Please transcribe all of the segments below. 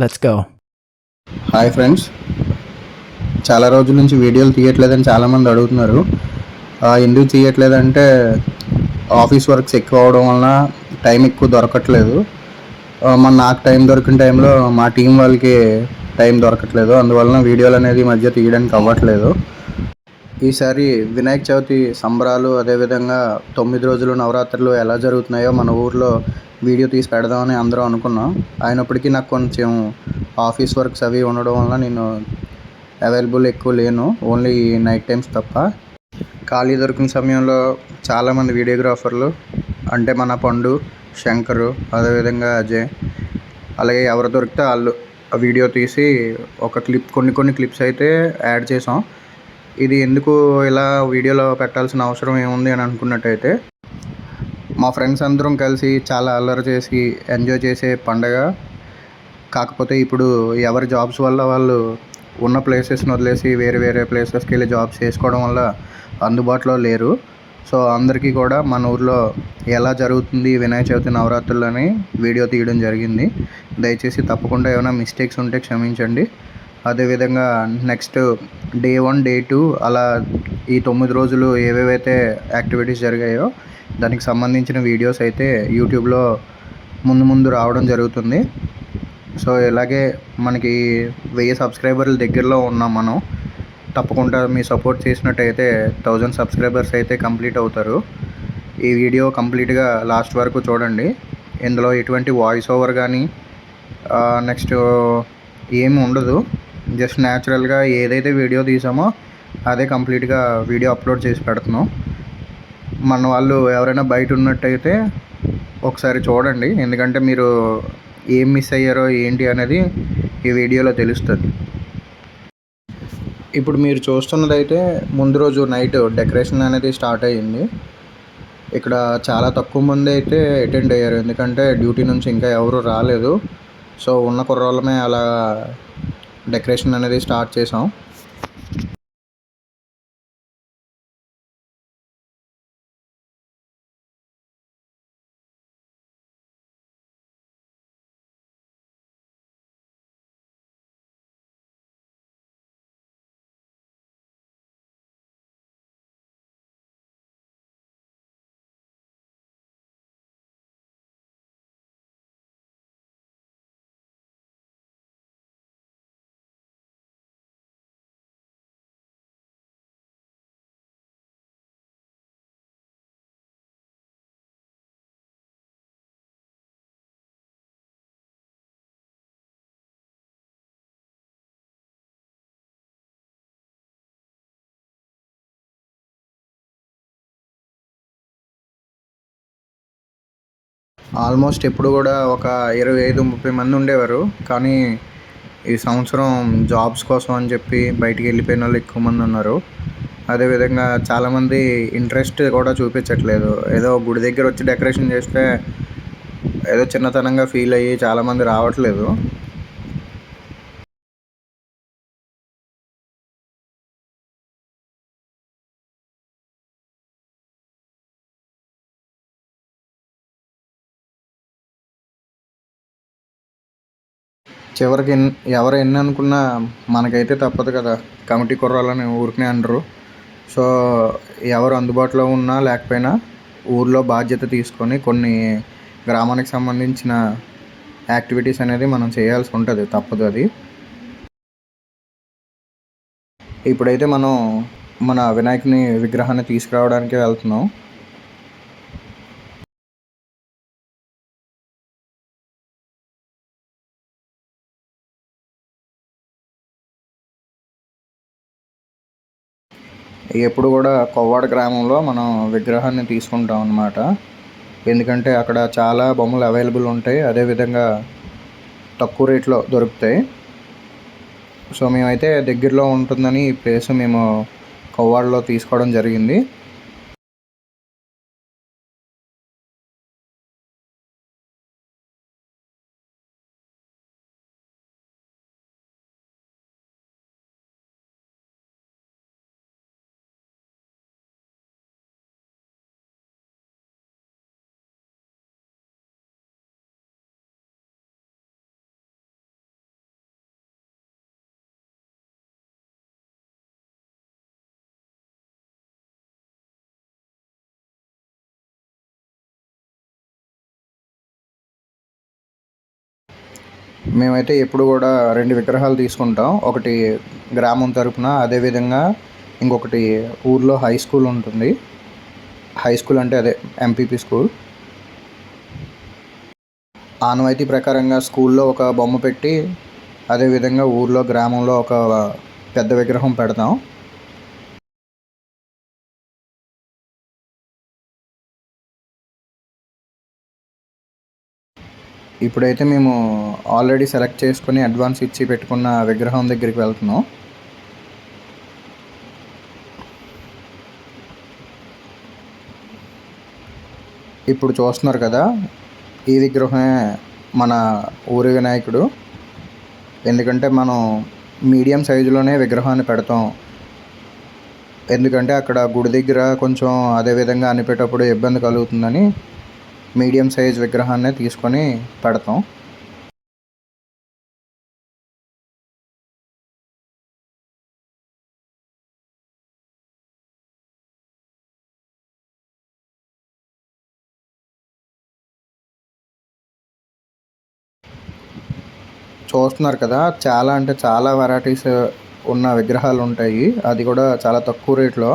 Let's go hi friends చాలా రోజుల నుంచి వీడియోలు తీయట్లేదని చాలామంది అడుగుతున్నారు. ఎందుకు తీయట్లేదంటే ఆఫీస్ వర్క్స్ ఎక్కువ అవడం వలన టైం ఎక్కువ దొరకట్లేదు. మన నాకు టైం దొరికిన టైంలో మా టీం వాళ్ళకి టైం దొరకట్లేదు. అందువలన వీడియోలు అనేది మధ్య తీయడానికి అవ్వట్లేదు. ఈసారి వినాయక చవితి సంబరాలు అదేవిధంగా తొమ్మిది రోజులు నవరాత్రులు ఎలా జరుగుతున్నాయో మన ఊర్లో వీడియో తీసి పెడదామని అందరూ అనుకున్నాం. అయినప్పటికీ నాకు కొంచెం ఆఫీస్ వర్క్స్ అవి ఉండడం వల్ల నేను అవైలబుల్ ఎక్కువ లేను. ఓన్లీ నైట్ టైమ్స్ తప్ప. ఖాళీ దొరికిన సమయంలో చాలామంది వీడియోగ్రాఫర్లు అంటే మన పండు శంకరు అదేవిధంగా అజయ్ అలాగే ఎవరు దొరికితే వాళ్ళు వీడియో తీసి ఒక క్లిప్ కొన్ని కొన్ని క్లిప్స్ అయితే యాడ్ చేసాం. ఇది ఎందుకు ఇలా వీడియోలో పెట్టాల్సిన అవసరం ఏముంది అని అనుకున్నట్టయితే మా ఫ్రెండ్స్ అందరం కలిసి చాలా అల్లరి చేసి ఎంజాయ్ చేసే పండగ. కాకపోతే ఇప్పుడు ఎవరి జాబ్స్ వల్ల వాళ్ళు ఉన్న ప్లేసెస్ని వదిలేసి వేరే వేరే ప్లేసెస్కి వెళ్ళి జాబ్స్ చేసుకోవడం వల్ల అందుబాటులో లేరు. సో అందరికీ కూడా మన ఊర్లో ఎలా జరుగుతుంది వినాయక చవితి నవరాత్రులు అని వీడియో తీయడం జరిగింది. దయచేసి తప్పకుండా ఏమైనా మిస్టేక్స్ ఉంటే క్షమించండి. అదేవిధంగా next day one day two అలా ఈ తొమ్మిది రోజులు ఏవేవైతే యాక్టివిటీస్ జరిగాయో దానికి సంబంధించిన వీడియోస్ అయితే యూట్యూబ్లో ముందు ముందు రావడం జరుగుతుంది. సో ఇలాగే మనకి వెయ్యి సబ్స్క్రైబర్ల దగ్గరలో ఉన్నాం మనం. తప్పకుండా మీ సపోర్ట్ చేసినట్టయితే థౌజండ్ సబ్స్క్రైబర్స్ అయితే కంప్లీట్ అవుతారు. ఈ వీడియో కంప్లీట్గా లాస్ట్ వరకు చూడండి. ఇందులో ఎటువంటి వాయిస్ ఓవర్ కానీ నెక్స్ట్ ఏమి ఉండదు. జస్ట్ న్యాచురల్గా ఏదైతే వీడియో తీసామో అదే కంప్లీట్గా వీడియో అప్లోడ్ చేసి పెడుతున్నాం. మన వాళ్ళు ఎవరైనా బయట ఉన్నట్టయితే ఒకసారి చూడండి. ఎందుకంటే మీరు ఏం మిస్ అయ్యారో ఏంటి అనేది ఈ వీడియోలో తెలుస్తుంది. ఇప్పుడు మీరు చూస్తున్నదైతే ముందు రోజు నైట్ డెకరేషన్ అనేది స్టార్ట్ అయ్యింది. ఇక్కడ చాలా తక్కువ మంది అయితే అటెండ్ అయ్యారు. ఎందుకంటే డ్యూటీ నుంచి ఇంకా ఎవరు రాలేదు. సో ఉన్న కుర్రోళ్ళమే అలా డెకరేషన్ అనేది స్టార్ట్ చేసాం. ఆల్మోస్ట్ ఎప్పుడు కూడా ఒక ఇరవై ఐదు ముప్పై మంది ఉండేవారు. కానీ ఈ సంవత్సరం జాబ్స్ కోసం అని చెప్పి బయటికి వెళ్ళిపోయిన వాళ్ళు ఎక్కువ మంది ఉన్నారు. అదేవిధంగా చాలామంది ఇంట్రెస్ట్ కూడా చూపించట్లేదు. ఏదో గుడి దగ్గర వచ్చి డెకరేషన్ చేస్తే ఏదో చిన్నతనంగా ఫీల్ అయ్యి చాలామంది రావట్లేదు. చివరికి ఎన్- ఎవరు ఎన్ని అనుకున్నా మనకైతే తప్పదు కదా. కమిటీ కుర్రాలని ఊరికనే అనరు. సో ఎవరు అందుబాటులో ఉన్నా లేకపోయినా ఊర్లో బాధ్యత తీసుకొని కొన్ని గ్రామానికి సంబంధించిన యాక్టివిటీస్ అనేది మనం చేయాల్సి ఉంటుంది. తప్పదు అది. ఇప్పుడైతే మనం మన వినాయకుని విగ్రహాన్ని తీసుకురావడానికి వెళ్తున్నాం. ఎప్పుడు కూడా కొవ్వాడ గ్రామంలో మనం విగ్రహాన్ని తీసుకుంటాం అన్నమాట. ఎందుకంటే అక్కడ చాలా బొమ్మలు అవైలబుల్ ఉంటాయి. అదేవిధంగా తక్కువ రేట్లో దొరుకుతాయి. సో మేమైతే దగ్గరలో ఉంటుందని ఈ ప్లేస్ మేము కొవ్వాడలో తీసుకోవడం జరిగింది. మేమైతే ఎప్పుడు కూడా రెండు విగ్రహాలు తీసుకుంటాం. ఒకటి గ్రామం తరపున అదేవిధంగా ఇంకొకటి ఊర్లో హై స్కూల్ ఉంటుంది. హై స్కూల్ అంటే అదే ఎంపీపీ స్కూల్. ఆనవాయితీ ప్రకారంగా స్కూల్లో ఒక బొమ్మ పెట్టి అదేవిధంగా ఊర్లో గ్రామంలో ఒక పెద్ద విగ్రహం పెడతాం. ఇప్పుడైతే మేము ఆల్రెడీ సెలెక్ట్ చేసుకుని అడ్వాన్స్ ఇచ్చి పెట్టుకున్న విగ్రహం దగ్గరికి వెళ్తున్నాం. ఇప్పుడు చూస్తున్నారు కదా ఈ విగ్రహమే మన ఊరి వినాయకుడు. ఎందుకంటే మనం మీడియం సైజులోనే విగ్రహాన్ని పెడతాం. ఎందుకంటే అక్కడ గుడి దగ్గర కొంచెం అదేవిధంగా అనిపేటప్పుడు ఇబ్బంది కలుగుతుందని మీడియం సైజ్ విగ్రహాన్ని తీసుకొని పెడతాం. చూస్తున్నారు కదా చాలా అంటే చాలా వెరైటీస్ ఉన్న విగ్రహాలు ఉంటాయి అది కూడా చాలా తక్కువ రేట్లో.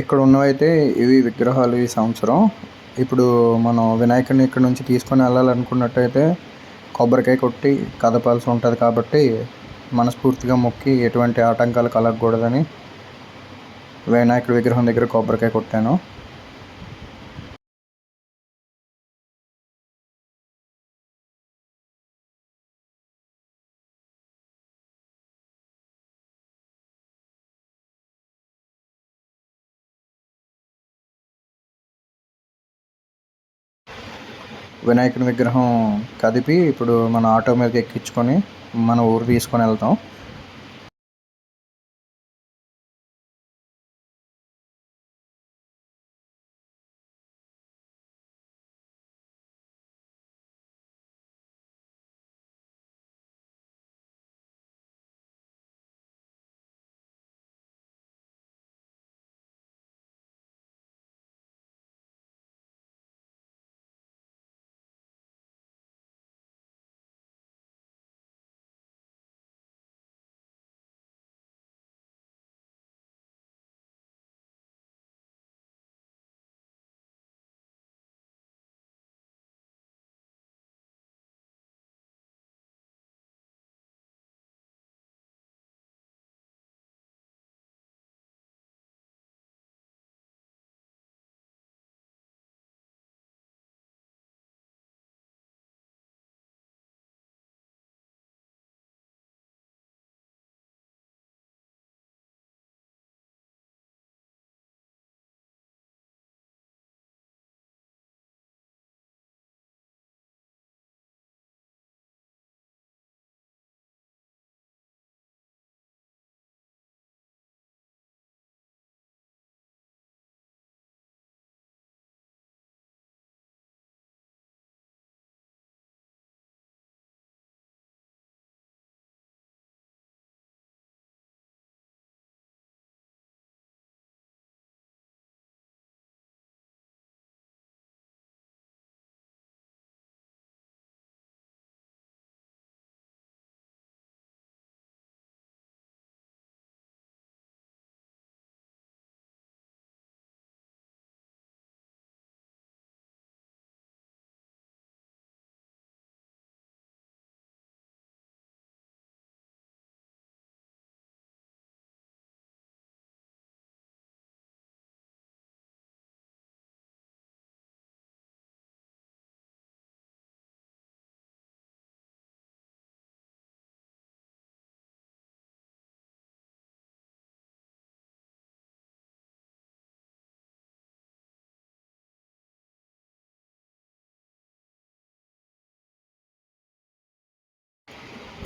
ఇక్కడ ఉన్నవైతే ఇవి విగ్రహాలు ఈ సంవత్సరం ఇప్పుడు మనం వినాయకుడిని ఇక్కడ నుంచి తీసుకొని వెళ్ళాలనుకున్నట్టయితే కొబ్బరికాయ కొట్టి కదపాల్సి ఉంటుంది కాబట్టి మనస్ఫూర్తిగా మొక్కి ఎటువంటి ఆటంకాలు కలగకూడదని వినాయకుడి విగ్రహం దగ్గర కొబ్బరికాయ కొట్టాను. వినాయకుని విగ్రహం కదిపి ఇప్పుడు మన ఆటో మీదకి ఎక్కించుకొని మన ఊరు తీసుకొని వెళ్తాం.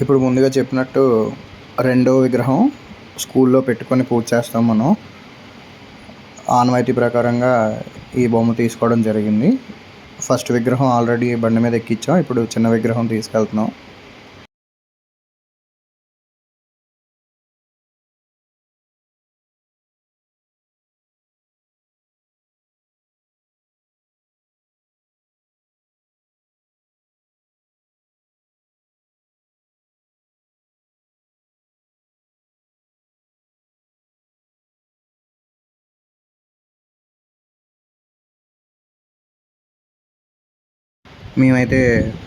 ఇప్పుడు ముందుగా చెప్పినట్టు రెండో విగ్రహం స్కూల్లో పెట్టుకొని పూజ చేస్తాం మనం. ఆనవాయితీ ప్రకారంగా ఈ బొమ్మ తీసుకోవడం జరిగింది. ఫస్ట్ విగ్రహం ఆల్రెడీ బండి మీద ఎక్కించాం ఇప్పుడు చిన్న విగ్రహం తీసుకెళ్తున్నాం. మేమైతే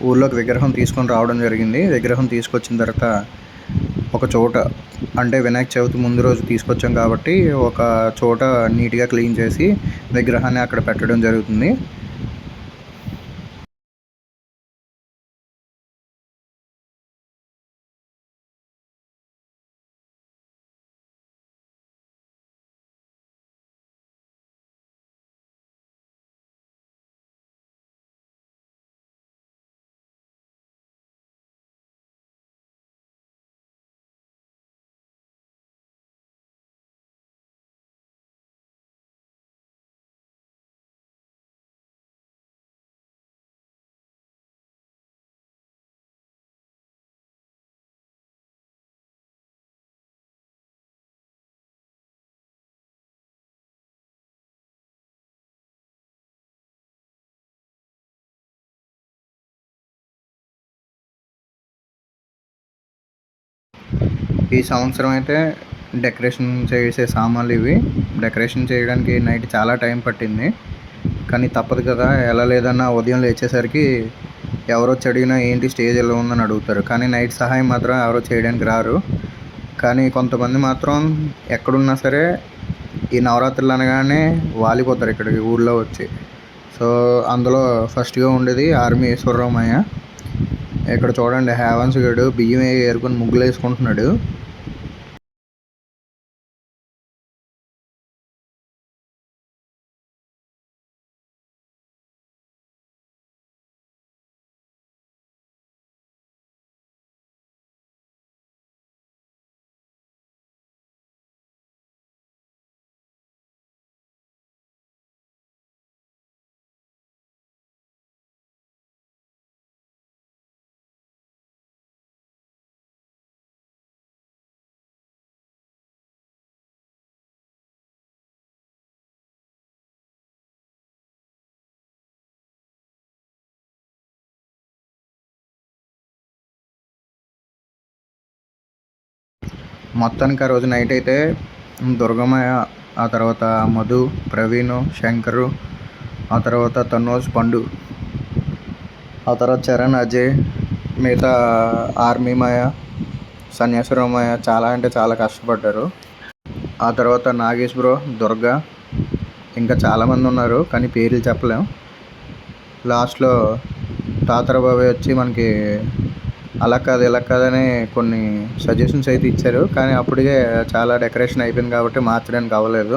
ఊర్లోకి విగ్రహం తీసుకొని రావడం జరిగింది. విగ్రహం తీసుకొచ్చిన తర్వాత ఒక చోట అంటే వినాయక చవితి ముందు రోజు తీసుకొచ్చాం కాబట్టి ఒక చోట నీట్గా క్లీన్ చేసి విగ్రహాన్ని అక్కడ పెట్టడం జరుగుతుంది. ఈ సంవత్సరం అయితే డెకరేషన్ చేసే సామాన్లు ఇవి. డెకరేషన్ చేయడానికి నైట్ చాలా టైం పట్టింది. కానీ తప్పదు కదా ఎలా లేదన్నా ఉదయం లేచేసరికి ఎవరో వచ్చి అడిగినా ఏంటి స్టేజ్ ఎలా ఉందని అడుగుతారు. కానీ నైట్ సహాయం మాత్రం ఎవరో చేయడానికి రారు. కానీ కొంతమంది మాత్రం ఎక్కడున్నా సరే ఈ నవరాత్రులు అనగానే వాలిపోతారు ఇక్కడికి ఊళ్ళో వచ్చి. సో అందులో ఫస్ట్గా ఉండేది ఆర్మీ ఈశ్వరరామయ్య ఇక్కడ చూడండి హేవన్స్ గడు బియ్యం ఏరుకొని ముగ్గులు వేసుకుంటున్నాడు మొత్తానికి ఆ రోజు నైట్ అయితే దుర్గమయ్య ఆ తర్వాత మధు ప్రవీణ్ శంకరు ఆ తర్వాత తనోజ్ పండు ఆ తర్వాత చరణ్ అజయ్ మిగతా ఆర్మీ మాయ సన్యాసరామయ్య చాలా అంటే చాలా కష్టపడ్డారు. ఆ తర్వాత నాగేష్ బ్రో దుర్గా ఇంకా చాలామంది ఉన్నారు కానీ పేర్లు చెప్పలేం. లాస్ట్లో తాతర బాబాయ్ వచ్చి మనకి అలా కాదు ఇలా కాదని కొన్ని సజెషన్స్ అయితే ఇచ్చారు. కానీ అప్పటికే చాలా డెకరేషన్ అయిపోయింది కాబట్టి మార్చడానికి అవ్వలేదు.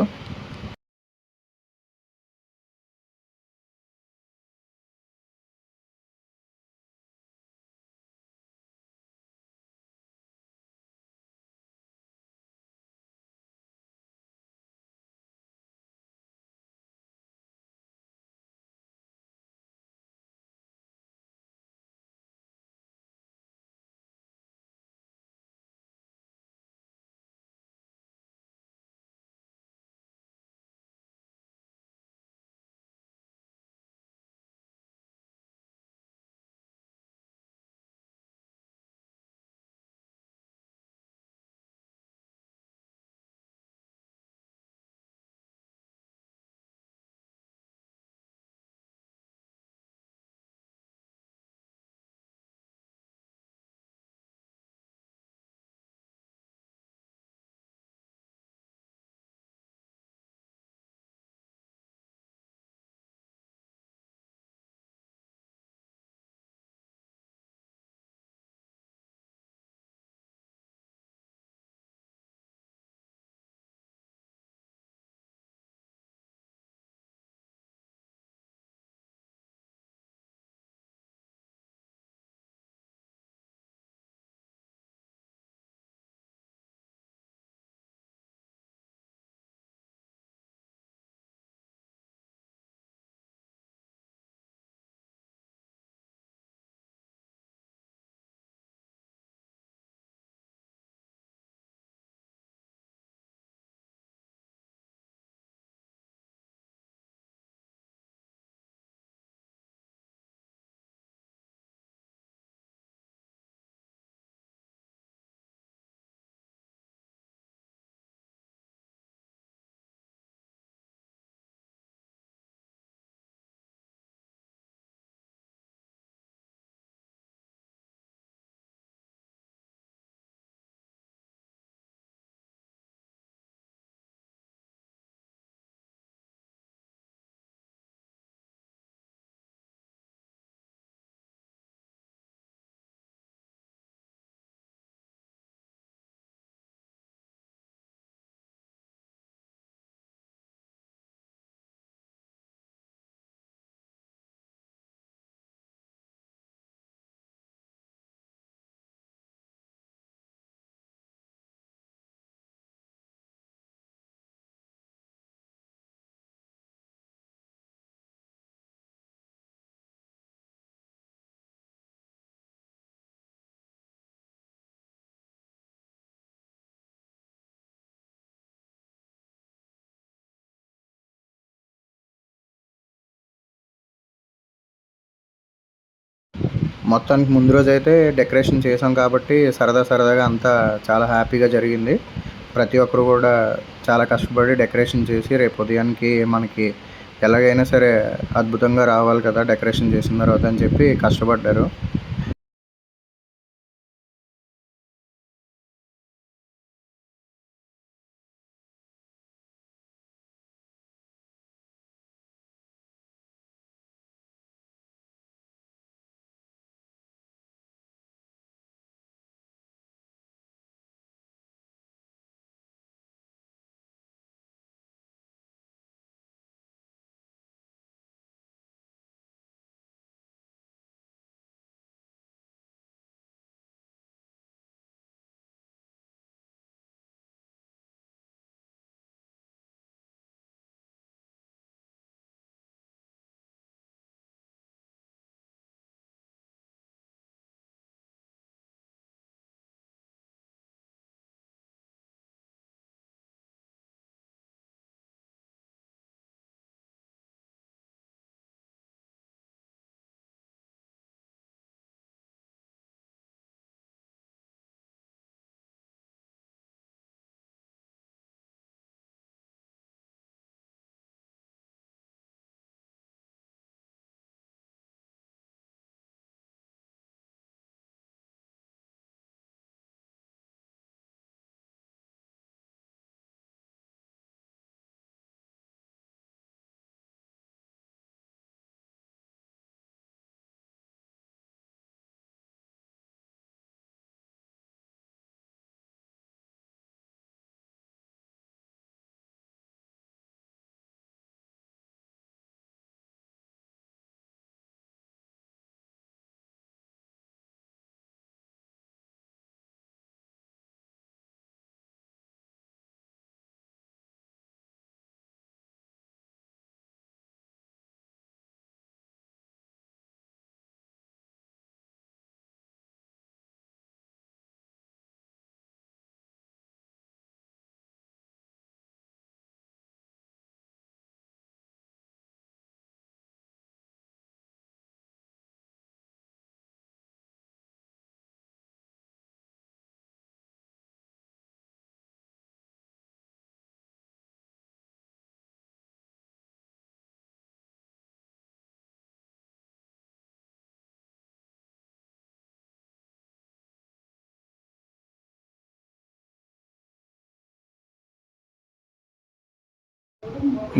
మొత్తానికి ముందు రోజు అయితే డెకరేషన్ చేసాం కాబట్టి సరదా సరదాగా అంతా చాలా హ్యాపీగా జరిగింది. ప్రతి ఒక్కరు కూడా చాలా కష్టపడి డెకరేషన్ చేసి రేపు ఉదయానికి మనకి ఎలాగైనా సరే అద్భుతంగా రావాలి కదా డెకరేషన్ చేసిన తర్వాత అని చెప్పి కష్టపడ్డారు.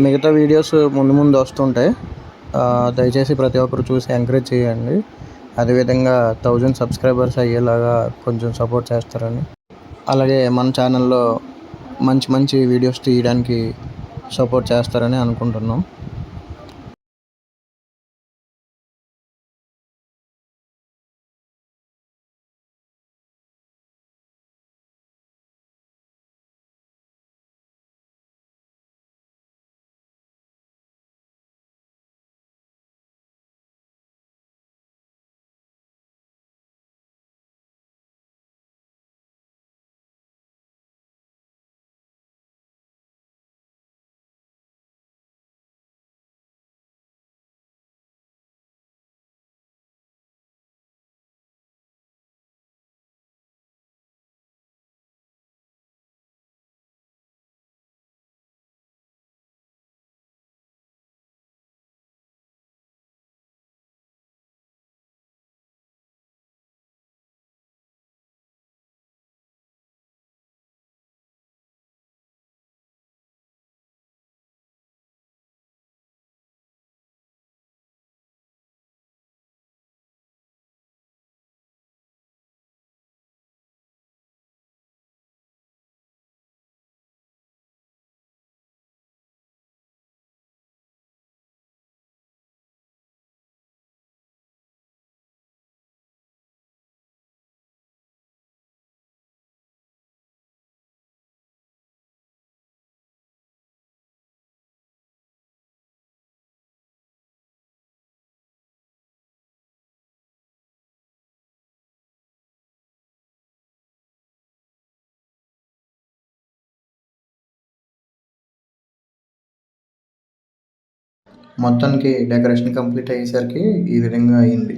మిగతా వీడియోస్ ముందు ముందు వస్తుంటాయి. దయచేసి ప్రతి ఒక్కరు చూసి ఎంకరేజ్ చేయండి. అదేవిధంగా థౌజండ్ సబ్స్క్రైబర్స్ అయ్యేలాగా కొంచెం సపోర్ట్ చేస్తారని. అలాగే మన ఛానల్లో మంచి మంచి వీడియోస్ తీయడానికి సపోర్ట్ చేస్తారని అనుకుంటున్నాం. మొత్తానికి డెకరేషన్ కంప్లీట్ అయ్యేసరికి ఈ విధంగా అయింది.